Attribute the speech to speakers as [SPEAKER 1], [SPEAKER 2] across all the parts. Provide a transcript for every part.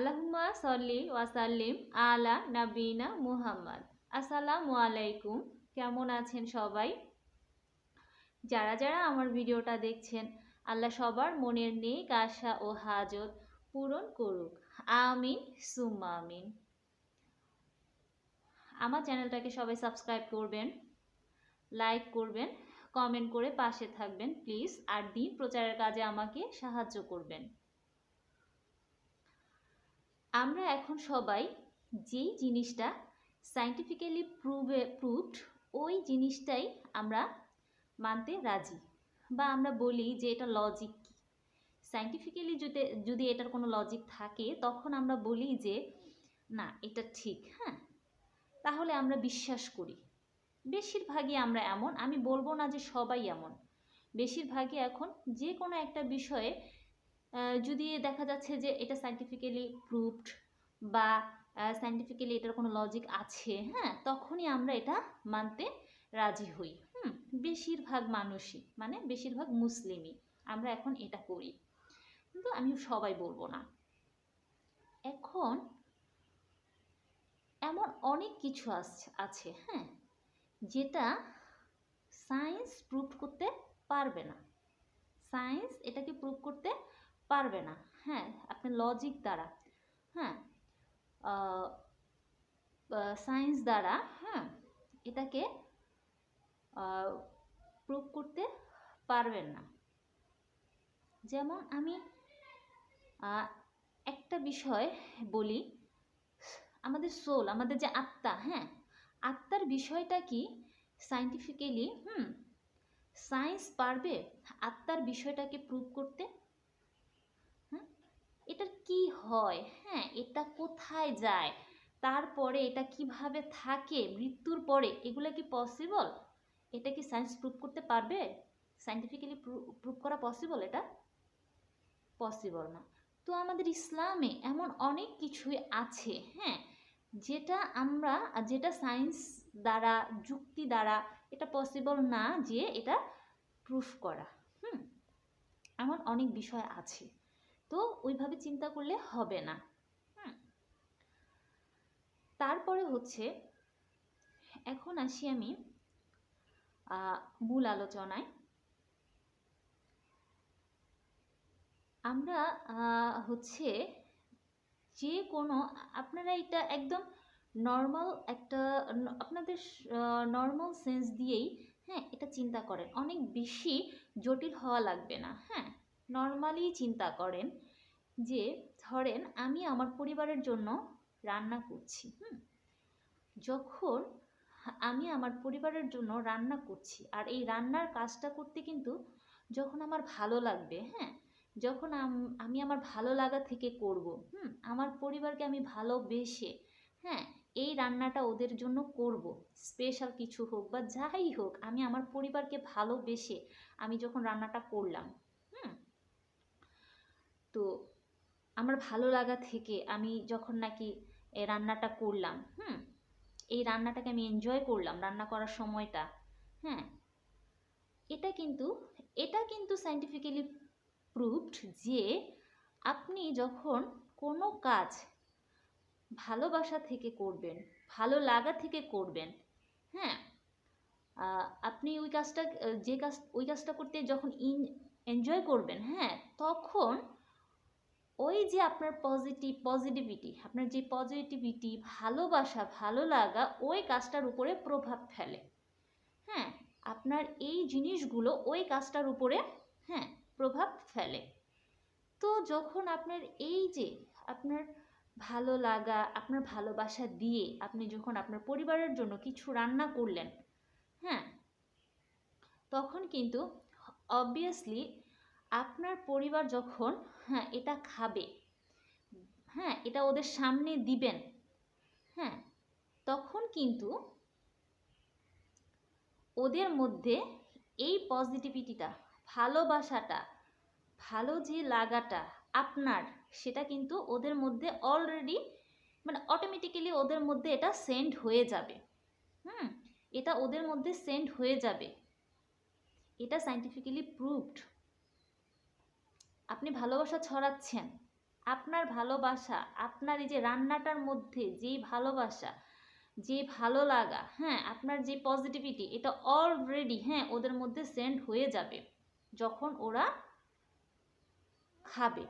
[SPEAKER 1] আল্লাহুম্মা সল্লি ওয়াসাল্লিম আলা নাবিনা মুহাম্মদ। আসসালামু আলাইকুম, কেমন আছেন সবাই? যারা যারা আমার ভিডিওটা দেখছেন, আল্লাহ সবার মনের নেক আশা ও হাজত পূরণ করুক। আমিন, সুম্মা আমিন। আমার চ্যানেলটাকে সবাই সাবস্ক্রাইব করবেন, লাইক করবেন, কমেন্ট করে পাশে থাকবেন প্লিজ, আর দিন প্রচারের কাজে আমাকে সাহায্য করবেন। আমরা এখন সবাই যেই জিনিসটা সাইন্টিফিক্যালি প্রুভে প্রুভড ওই জিনিসটাই আমরা মানতে রাজি বা আমরা বলি যে এটা লজিক কি। সাইন্টিফিক্যালি যদি যদি এটার কোনো লজিক থাকে, তখন আমরা বলি যে না, এটা ঠিক হ্যাঁ? তাহলে আমরা বিশ্বাস করি। বেশিরভাগই আমরা এমন, আমি বলব না যে সবাই এমন। বেশিরভাগই এখন যে কোনো একটা বিষয়ে যদি দেখা যাচ্ছে যে এটা সাইন্টিফিক্যালি প্রুভড বা সাইন্টিফিক্যালি এটার কোনো লজিক আছে হ্যাঁ তখনই আমরা এটা মানতে রাজি হই। হুম, বেশিরভাগ মানুষই মানে বেশিরভাগ মুসলিমই আমরা এখন এটা করি। কিন্তু আমি সবাই বলব না। এখন এমন অনেক কিছু আছে হ্যাঁ যেটা সায়েন্স প্রুভ করতে পারবে না। সায়েন্স এটাকে প্রুভ করতে পারবে না। হ্যাঁ আপনার লজিক দ্বারা হ্যাঁ সায়েন্স দ্বারা হ্যাঁ এটাকে প্রুভ করতে পারবেন না। যেমন আমি একটা বিষয় বলি, আমাদের সোল আমাদের যে আত্মা হ্যাঁ আত্মার বিষয়টা কি? সাইন্টিফিক্যালি হুম সায়েন্স পারবে আত্মার বিষয়টাকে প্রুভ করতে এটার কি হয়? হ্যাঁ এটা কোথায় যায়? তারপরে এটা কীভাবে থাকে? মৃত্যুর পরে এগুলো কি পসিবল এটা কি সায়েন্স প্রুভ করতে পারবে? সাইন্টিফিক্যালি প্রুভ করা পসিবল এটা? পসিবল না। তো আমাদের ইসলামে এমন অনেক কিছুই আছে হ্যাঁ যেটা আমরা যেটা সায়েন্স দ্বারা, যুক্তি দ্বারা এটা পসিবল না যে এটা প্রুফ করা, হুম, এমন অনেক বিষয় আছে। তো ওইভাবে চিন্তা করলে হবে না। তারপরে হচ্ছে, এখন আসি আমি মূল আলোচনায়। আমরা হচ্ছে যে কোনো, আপনারা এটা একদম নর্মাল একটা, আপনাদের নর্মাল সেন্স দিয়েই হ্যাঁ এটা চিন্তা করেন। অনেক বেশি জটিল হওয়া লাগবে না হ্যাঁ। নর্মালি চিন্তা করেন যে, ধরেন আমি আমার পরিবারের জন্য রান্না করছি, হুম? যখন আমি আমার পরিবারের জন্য রান্না করছি, আর এই রান্নার কাজটা করতে কিন্তু যখন আমার ভালো লাগবে হ্যাঁ? যখন আমি আমার ভালো লাগা থেকে করব, হুম? আমার পরিবারকে আমি ভালোবেসে হ্যাঁ? এই রান্নাটা ওদের জন্য করব স্পেশাল কিছু হোক বা যাই হোক, আমি আমার পরিবারকে ভালোবেসে আমি যখন রান্নাটা করলাম তো আমার ভালো লাগা থেকে আমি যখন নাকি রান্নাটা করলাম, হুম? এই রান্নাটাকে আমি এনজয় করলাম, রান্না করার সময়টা হ্যাঁ? এটা কিন্তু এটা কিন্তু সাইন্টিফিক্যালি প্রুভড যে আপনি যখন কোনো কাজ ভালোবাসা থেকে করবেন, ভালো লাগা থেকে করবেন হ্যাঁ? আপনি ওই কাজটা, যে কাজ, ওই কাজটা করতে যখন ইন এনজয় করবেন হ্যাঁ? তখন ওই যে আপনার পজিটিভ পজিটিভিটি আপনার যে পজিটিভিটি ভালোবাসা, ভালো লাগা, ওই কাজটার উপরে প্রভাব ফেলে। হ্যাঁ আপনার এই জিনিসগুলো ওই কাজটার উপরে হ্যাঁ প্রভাব ফেলে। তো যখন আপনার এই যে আপনার ভালো লাগা, আপনার ভালোবাসা দিয়ে আপনি যখন আপনার পরিবারের জন্য কিছু রান্না করলেন হ্যাঁ তখন কিন্তু অবভিয়াসলি আপনার পরিবার যখন হ্যাঁ এটা খাবে হ্যাঁ এটা ওদের সামনে দিবেন হ্যাঁ তখন কিন্তু ওদের মধ্যে এই পজিটিভিটিটা ভালোবাসাটা, ভালো যে লাগাটা আপনার, সেটা কিন্তু ওদের মধ্যে অলরেডি মানে অটোমেটিক্যালি ওদের মধ্যে এটা সেন্ড হয়ে যাবে, হুম, এটা ওদের মধ্যে সেন্ড হয়ে যাবে, এটা সাইন্টিফিক্যালি প্রুভড আপনি ভালোবাসা ছড়াচ্ছেন। আপনার ভালোবাসা, আপনার এই যে রান্নাটার মধ্যে যেই ভালোবাসা, যে ভালো লাগা হ্যাঁ আপনার যে পজিটিভিটি এটা অলরেডি হ্যাঁ ওদের মধ্যে সেন্ড হয়ে যাবে যখন ওরা খাবে।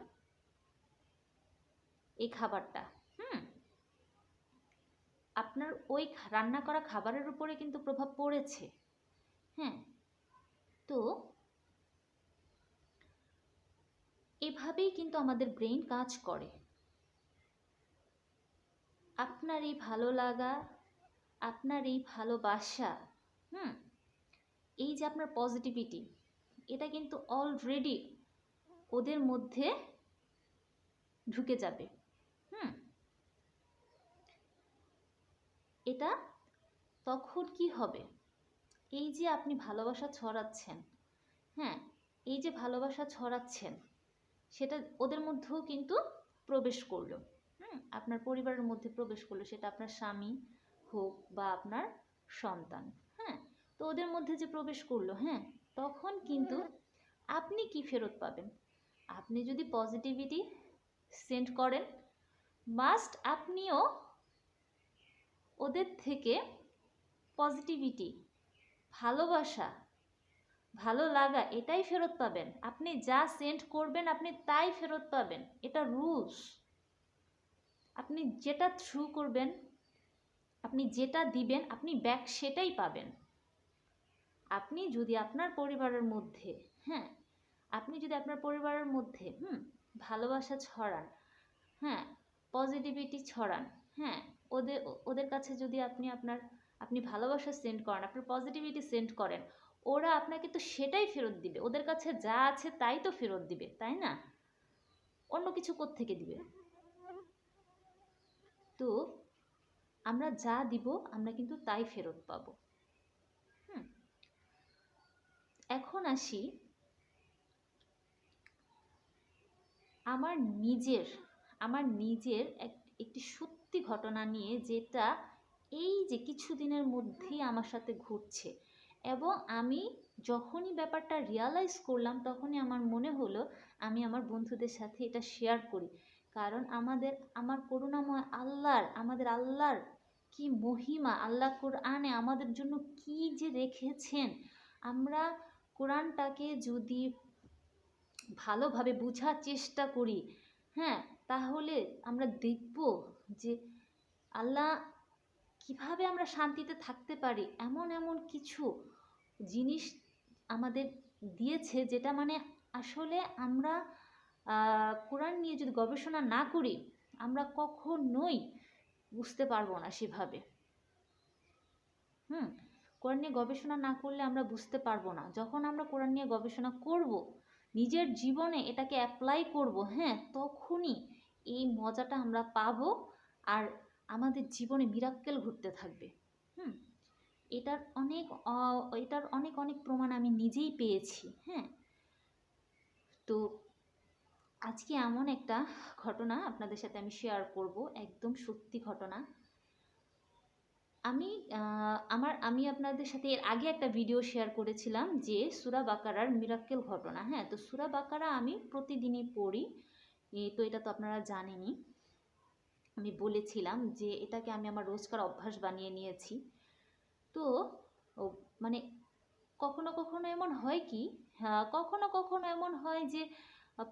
[SPEAKER 1] এই খাবারটা, হুম? আপনার ওই রান্না করা খাবারের উপরে কিন্তু প্রভাব পড়েছে হ্যাঁ? তো এভাবেই কিন্তু আমাদের ব্রেন কাজ করে। আপনার এই ভালো লাগা, আপনার এই ভালোবাসা, হুম? এই যে আপনার পজিটিভিটি এটা কিন্তু অলরেডি ওদের মধ্যে ঢুকে যাবে, হুম? এটা তখন কি হবে? এই যে আপনি ভালোবাসা ছড়াচ্ছেন হ্যাঁ? এই যে ভালোবাসা ছড়াচ্ছেন সেটা ওদের মধ্যেও কিন্তু প্রবেশ করল। হুম? আপনার পরিবারের মধ্যে প্রবেশ করল, সেটা আপনার স্বামী হোক বা আপনার সন্তান। হ্যাঁ? তো ওদের মধ্যে যে প্রবেশ করল হ্যাঁ? তখন কিন্তু আপনি কি ফেরত পাবেন? আপনি যদি পজিটিভিটি সেন্ড করেন মাস্ট আপনিও ওদের থেকে পজিটিভিটি ভালোবাসা ভালো লাগা, এটাই ফেরত পাবেন। আপনি যা সেন্ড করবেন, আপনি তাই ফেরত পাবেন। এটা রুলস আপনি যেটা থ্রু করবেন, আপনি যেটা দিবেন, আপনি ব্যাক সেটাই পাবেন। আপনি যদি আপনার পরিবারের মধ্যে হ্যাঁ আপনি যদি আপনার পরিবারের মধ্যে, হুম, ভালোবাসা ছড়ান হ্যাঁ পজিটিভিটি ছড়ান হ্যাঁ ওদের ওদের কাছে যদি আপনি আপনার, আপনি ভালোবাসা সেন্ড করেন, আপনার পজিটিভিটি সেন্ড করেন ওরা আপনাকে তো সেটাই ফেরত দিবে। ওদের কাছে যা আছে তাই তো ফেরত দিবে, তাই না? অন্য কিছু থেকে দিবে? তো আমরা যা দিব, আমরা কিন্তু তাই ফেরত পাবো। এখন আসি আমার নিজের আমার নিজের এক, একটি সত্যি ঘটনা নিয়ে যেটা এই যে কিছুদিনের মধ্যেই আমার সাথে ঘটছে। এবং আমি যখনই ব্যাপারটা রিয়ালাইজ করলাম, তখনই আমার মনে হলো আমি আমার বন্ধুদের সাথে এটা শেয়ার করি। কারণ আমাদের, আমার করুণাময় আল্লাহর, আমাদের আল্লাহর কি মহিমা, আল্লাহ কোরআনে আমাদের জন্য কি যে রেখেছেন, আমরা কোরআনটাকে যদি ভালোভাবে বোঝার চেষ্টা করি হ্যাঁ তাহলে আমরা দেখব যে আল্লাহ কীভাবে আমরা শান্তিতে থাকতে পারি? এমন এমন কিছু জিনিস আমাদের দিয়েছে যেটা মানে আসলে আমরা কোরআন নিয়ে যদি গবেষণা না করি, আমরা কখনোই বুঝতে পারব না সেভাবে। হুম? কোরআন নিয়ে গবেষণা না করলে আমরা বুঝতে পারব না। যখন আমরা কোরআন নিয়ে গবেষণা করব, নিজের জীবনে এটাকে অ্যাপ্লাই করব হ্যাঁ তখনই এই মজাটা আমরা পাবো। আর আমাদের জীবনে মিরাক্কেল ঘটতে থাকবে। হুম? এটার অনেক এটার অনেক অনেক প্রমাণ আমি নিজেই পেয়েছি হ্যাঁ? তো আজকে এমন একটা ঘটনা আপনাদের সাথে আমি শেয়ার করব, একদম সত্যি ঘটনা। আমি আমার, আমি আপনাদের সাথে এর আগে একটা ভিডিও শেয়ার করেছিলাম যে সুরা বাকারার মিরাক্কেল ঘটনা হ্যাঁ? তো সুরা বাকারা আমি প্রতিদিনই পড়ি তো এটা তো আপনারা জানেনই। আমি বলেছিলাম যে এটাকে আমি আমার রোজকার অভ্যাস বানিয়ে নিয়েছি। তো মানে কখনো কখনো এমন হয় কি হ্যাঁ, কখনো কখনো এমন হয় যে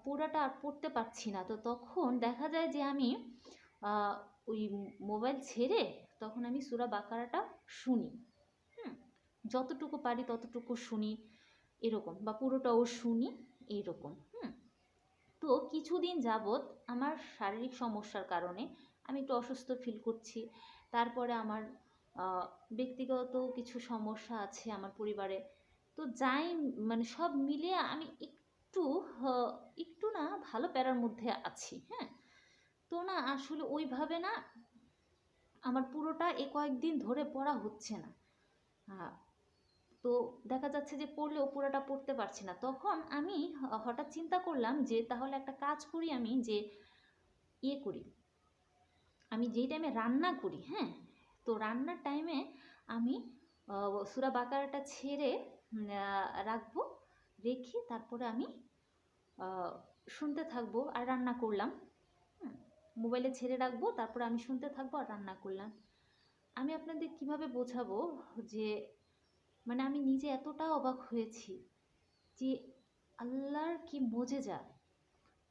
[SPEAKER 1] পুরাটা আর পড়তে পারছি না। তো তখন দেখা যায় যে আমি ওই মোবাইল ছেড়ে তখন আমি সুরা বাকারাটা শুনি। হুম যতটুকু পারি ততটুকু শুনি এরকম বা পুরোটাও শুনি এইরকম হুম তো কিছুদিন যাবৎ আমার শারীরিক সমস্যার কারণে আমি একটু অসুস্থ ফিল করছি। তারপরে আমার ব্যক্তিগত কিছু সমস্যা আছে আমার পরিবারে। তো যাই মানে সব মিলিয়ে আমি একটু একটু না ভালো প্যারার মধ্যে আছি হ্যাঁ? তো না আসলে ওইভাবে না আমার পুরোটা এ কয়েকদিন ধরে পড়া হচ্ছে না। তো দেখা যাচ্ছে যে পড়লেও পুরোটা পড়তে পারছি না। তখন আমি হঠাৎ চিন্তা করলাম যে তাহলে একটা কাজ করি আমি যে ইয়ে করি। আমি যেই টাইমে রান্না করি হ্যাঁ? তো রান্নার টাইমে আমি সুরা বাকারাটা ছেড়ে রাখব, রেখে তারপরে আমি শুনতে থাকব আর রান্না করলাম। মোবাইলে ছেড়ে রাখব, তারপরে আমি শুনতে থাকব আর রান্না করলাম। আমি আপনাদের কীভাবে বোঝাবো যে মানে আমি নিজে এতটা অবাক হয়েছি যে, আল্লাহর কি মজে যা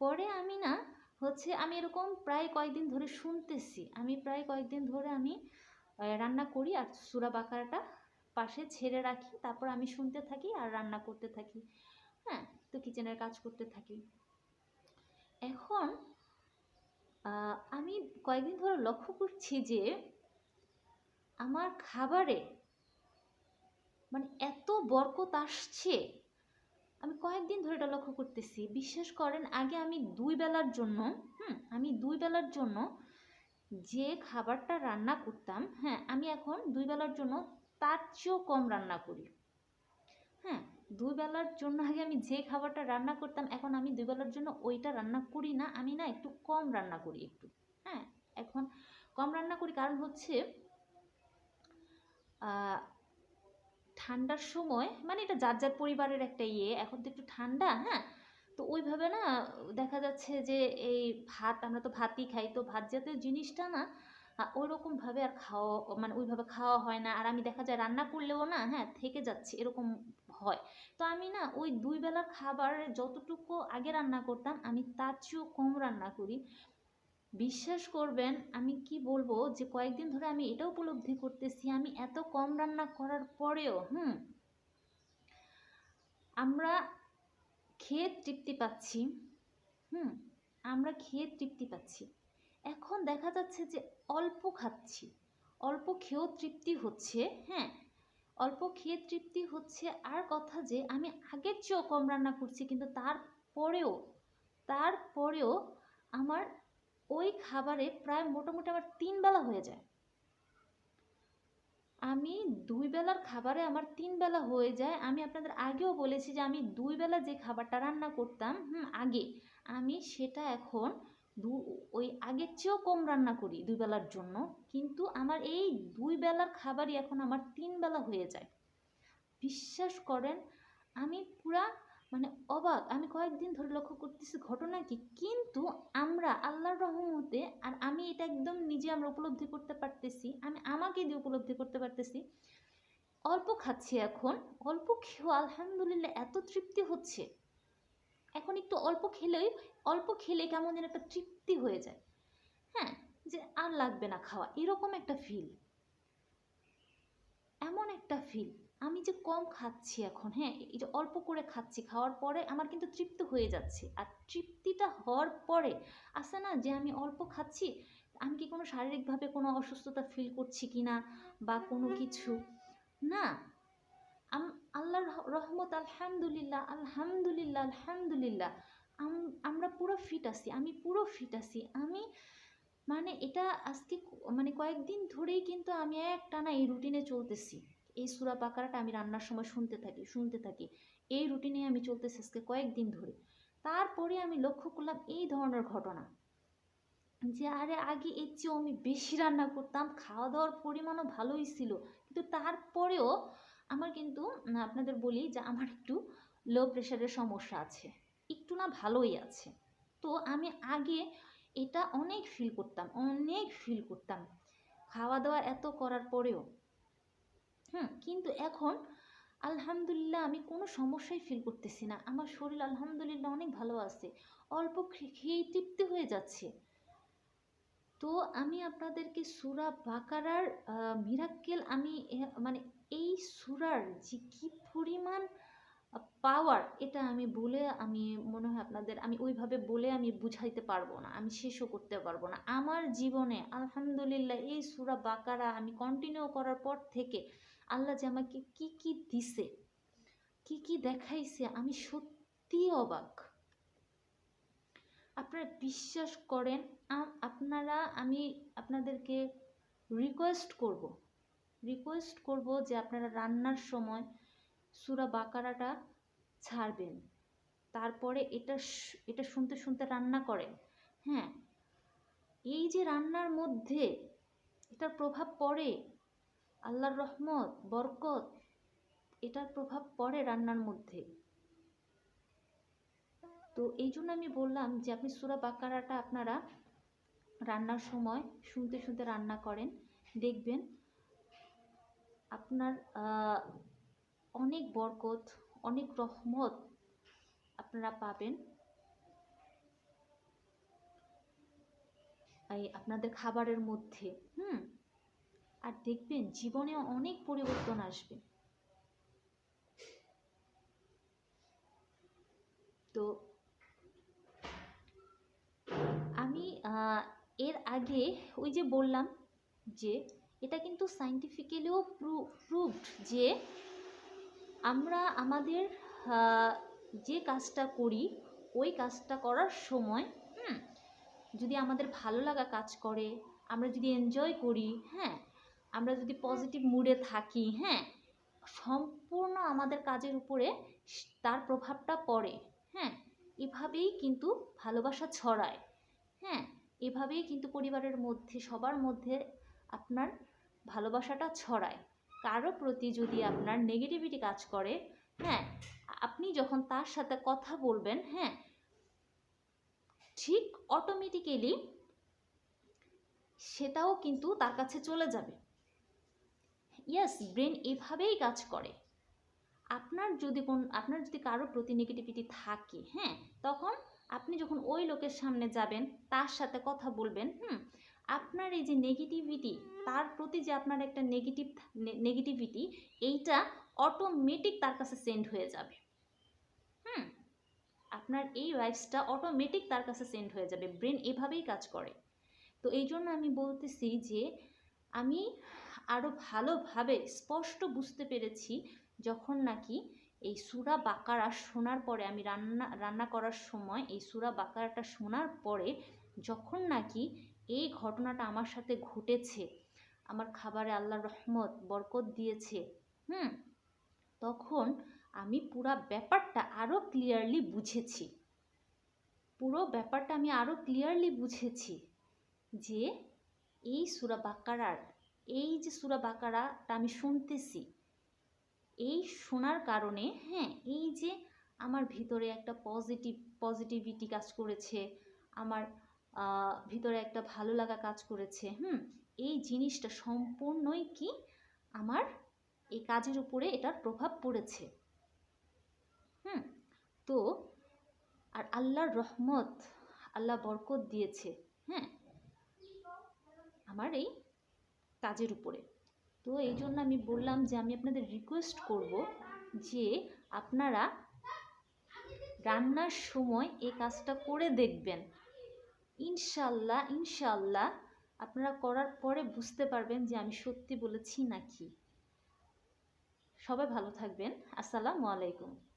[SPEAKER 1] পরে আমি না হচ্ছে আমি এরকম প্রায় কয়েকদিন ধরে শুনতেছি। আমি প্রায় কয়েকদিন ধরে আমি রান্না করি আর সুরা বাকারাটা পাশে ছেড়ে রাখি। তারপর আমি শুনতে থাকি আর রান্না করতে থাকি। হ্যাঁ তো কিচেনের কাজ করতে থাকি। এখন আমি কয়েকদিন ধরে লক্ষ্য করছি যে আমার খাবারে মানে এত বরকত আসছে। আমি কয়েকদিন ধরে এটা লক্ষ্য করতেছি। বিশ্বাস করেন, আগে আমি দুই বেলার জন্য, হুম, আমি দুই বেলার জন্য যে খাবারটা রান্না করতাম হ্যাঁ আমি এখন দুই বেলার জন্য তার চেয়েও কম রান্না করি। হ্যাঁ দুই বেলার জন্য আগে আমি যে খাবারটা রান্না করতাম, এখন আমি দুই বেলার জন্য ওইটা রান্না করি না, আমি না একটু কম রান্না করি একটু। হ্যাঁ এখন কম রান্না করি কারণ হচ্ছে ঠান্ডার সময় মানে এটা যার যার পরিবারের একটা ইয়ে এখন তো একটু ঠান্ডা হ্যাঁ? তো ওইভাবে না দেখা যাচ্ছে যে এই ভাত, আমরা তো ভাতই খাই, তো ভাত জাতীয় জিনিসটা না ওই রকমভাবে আর খাওয়া মানে ওইভাবে খাওয়া হয় না। আর আমি দেখা যায় রান্না করলেও না হ্যাঁ থেকে যাচ্ছে, এরকম হয়। তো আমি না ওই দুই বেলার খাবার যতটুকু আগে রান্না করতাম, আমি তার চেয়েও কম রান্না করি। বিশ্বাস করবেন, আমি কি বলব যে কয়েকদিন ধরে আমি এটা উপলব্ধি করতেছি, আমি এত কম রান্না করার পরেও, হুম? আমরা খেয়ে তৃপ্তি পাচ্ছি, হুম? আমরা খেয়ে তৃপ্তি পাচ্ছি। এখন দেখা যাচ্ছে যে অল্প খাচ্ছি, অল্প খেয়েও তৃপ্তি হচ্ছে হ্যাঁ? অল্প খেয়ে তৃপ্তি হচ্ছে, আর কথা যে আমি আগের চেয়েও কম রান্না করছি, কিন্তু তারপরেও তারপরেও আমার ওই খাবারে প্রায় মোটামুটি আমার তিন বেলা হয়ে যায়। আমি দুই বেলার খাবারে আমার তিন বেলা হয়ে যায়। আমি আপনাদের আগেও বলেছি যে আমি দুই বেলা যে খাবারটা রান্না করতাম, হুম, আগে আমি সেটা এখন দু, ওই আগের চেয়েও কম রান্না করি দুই বেলার জন্য। কিন্তু আমার এই দুই বেলার খাবারই এখন আমার তিন বেলা হয়ে যায়। বিশ্বাস করেন, আমি পুরা মানে অবাক। আমি কয়েকদিন ধরে লক্ষ্য করতেছি ঘটনা কি? কিন্তু আমরা আল্লাহর রহমতে আর আমি এটা একদম নিজে আমরা উপলব্ধি করতে পারতেছি, আমি আমাকে দিয়ে উপলব্ধি করতে পারতেছি, অল্প খাচ্ছি এখন, অল্প খেয়েও আলহামদুলিল্লাহ এত তৃপ্তি হচ্ছে। এখন একটু অল্প খেলেই, অল্প খেলে কেমন যেন একটা তৃপ্তি হয়ে যায়। হ্যাঁ যে আর লাগবে না খাওয়া, এরকম একটা ফিল এমন একটা ফিল আমি যে কম খাচ্ছি এখন হ্যাঁ? এটা অল্প করে খাচ্ছি খাওয়ার পরে আমার কিন্তু তৃপ্ত হয়ে যাচ্ছে। আর তৃপ্তিটা হওয়ার পরে আছে না যে আমি অল্প খাচ্ছি আমি কি কোনো শারীরিকভাবে কোনো অসুস্থতা ফিল করছি কি না বা কোনো কিছু? না। আম- আল্লাহর রহমত আলহামদুলিল্লাহ আলহামদুলিল্লাহ আলহামদুলিল্লাহ আম- আমরা পুরো ফিট আছি আমি পুরো ফিট আছি। আমি মানে এটা আজকে মানে কয়েকদিন ধরেই কিন্তু আমি একটানা এই রুটিনে চলতেছি। এই সুরা বাকারাটা আমি রান্নার সময় শুনতে থাকি শুনতে থাকি। এই রুটিনে আমি চলতেছি আজকে কয়েকদিন ধরে। তারপরে আমি লক্ষ্য করলাম এই ধরনের ঘটনা। যে আরে আগে এর চেয়েও আমি বেশি রান্না করতাম খাওয়া দাওয়ার পরিমাণও ভালোই ছিল। কিন্তু তারপরেও আমার কিন্তু আপনাদের বলি যে আমার একটু লো প্রেশারের সমস্যা আছে। একটু না ভালোই আছে। তো আমি আগে এটা অনেক ফিল করতাম, অনেক ফিল করতাম। খাওয়া দাওয়া এত করার পরেও হুম, কিন্তু এখন আলহামদুলিল্লাহ আমি কোনো সমস্যাই ফিল করতেছি না। আমার শরীর আলহামদুলিল্লাহ অনেক ভালো আছে। অল্প খেয়েই তৃপ্তি হয়ে যাচ্ছে। তো আমি আপনাদেরকে সুরা বাকারার মিরাক্কেল আমি মানে এই সুরার যে কি পরিমাণ পাওয়ার এটা আমি বলে আমি মনে হয় আপনাদের, আমি ওইভাবে বলে আমি বুঝাইতে পারব না। আমি শেষও করতে পারব না। আমার জীবনে আলহামদুলিল্লাহ এই সুরা বাকারা আমি কন্টিনিউ করার পর থেকে আল্লাহ যে আমাকে কি কি দিছে, কি কি দেখাইছে, আমি সত্যি অবাক। আপনারা বিশ্বাস করেন আপনারা, আমি আপনাদেরকে রিকোয়েস্ট করব। রিকোয়েস্ট করব যে আপনারা রান্নার সময় সুরা বাকারাটা ছাড়বেন। তারপরে এটা এটা শুনতে শুনতে রান্না করেন। হ্যাঁ এই যে রান্নার মধ্যে এটার প্রভাব পড়ে আল্লাহর রহমত, বরকত, এটার প্রভাব পড়ে রান্নার মধ্যে। তো এই জন্য আমি বললাম যে, আপনি সুরা বাকারাটা আপনারা রান্নার সময় শুনতে শুনতে রান্না করেন, দেখবেন আপনার অনেক বরকত, অনেক রহমত আপনারা পাবেন। এই আপনাদের খাবারের মধ্যে, হুম? আর দেখবেন জীবনে অনেক পরিবর্তন আসবে। তো আমি এর আগে ওই যে বললাম যে এটা কিন্তু সাইন্টিফিক্যালিও প্রুভড যে আমরা আমাদের যে কাজটা করি, ওই কাজটা করার সময়, হুম, যদি আমাদের ভালো লাগা কাজ করে, আমরা যদি এনজয় করি হ্যাঁ আমরা যদি পজিটিভ মুডে থাকি হ্যাঁ? সম্পূর্ণ আমাদের কাজের উপরে তার প্রভাবটা পড়ে হ্যাঁ? এভাবেই কিন্তু ভালোবাসা ছড়ায় হ্যাঁ? এভাবেই কিন্তু পরিবারের মধ্যে সবার মধ্যে আপনার ভালোবাসাটা ছড়ায়। কারও প্রতি যদি আপনার নেগেটিভিটি কাজ করে হ্যাঁ? আপনি যখন তার সাথে কথা বলবেন হ্যাঁ? ঠিক অটোমেটিক্যালি সেটাও কিন্তু তার কাছে চলে যাবে। ইয়েস ব্রেন এভাবেই কাজ করে। আপনার যদি কোন, আপনার যদি কারও প্রতি নেগেটিভিটি থাকে হ্যাঁ তখন আপনি যখন ওই লোকের সামনে যাবেন, তার সাথে কথা বলবেন, হুম, আপনার এই যে নেগেটিভিটি তার প্রতি যে আপনার একটা নেগেটিভ নেগেটিভিটি এইটা অটোমেটিক তার কাছে সেন্ড হয়ে যাবে। হুম, আপনার এই ভাইবসটা অটোমেটিক তার কাছে সেন্ড হয়ে যাবে। ব্রেন এভাবেই কাজ করে। তো এই জন্য আমি বলতেছি যে, আমি আরও ভালোভাবে স্পষ্ট বুঝতে পেরেছি যখন নাকি এই সুরা বাকারা শোনার পরে, আমি রান্না রান্না করার সময় এই সুরা বাকারাটা শোনার পরে যখন নাকি এই ঘটনাটা আমার সাথে ঘটেছে, আমার খাবারে আল্লাহ রহমত, বরকত দিয়েছে, হুম, তখন আমি পুরা ব্যাপারটা আরও ক্লিয়ারলি বুঝেছি। পুরো ব্যাপারটা আমি আরও ক্লিয়ারলি বুঝেছি যে এই সুরা বাকারার এই যে সুরা বাকারাটা আমি শুনতেছি, এই শোনার কারণে হ্যাঁ এই যে আমার ভিতরে একটা পজিটিভ পজিটিভিটি কাজ করেছে, আমার ভিতরে একটা ভালো লাগা কাজ করেছে, হুম, এই জিনিসটা সম্পূর্ণই কি আমার এই কাজের উপরে এটার প্রভাব পড়েছে। হুম, তো আর আল্লাহর রহমত, আল্লাহ বরকত দিয়েছে হ্যাঁ আমার এই কাজের উপরে। তো এই জন্য আমি বললাম যে আমি আপনাদের রিকোয়েস্ট করব যে আপনারা রান্নার সময় এই কাজটা করে দেখবেন। ইনশাল্লাহ ইনশাল্লাহ আপনারা করার পরে বুঝতে পারবেন যে আমি সত্যি বলেছি নাকি। সবাই ভালো থাকবেন। আসসালামু আলাইকুম।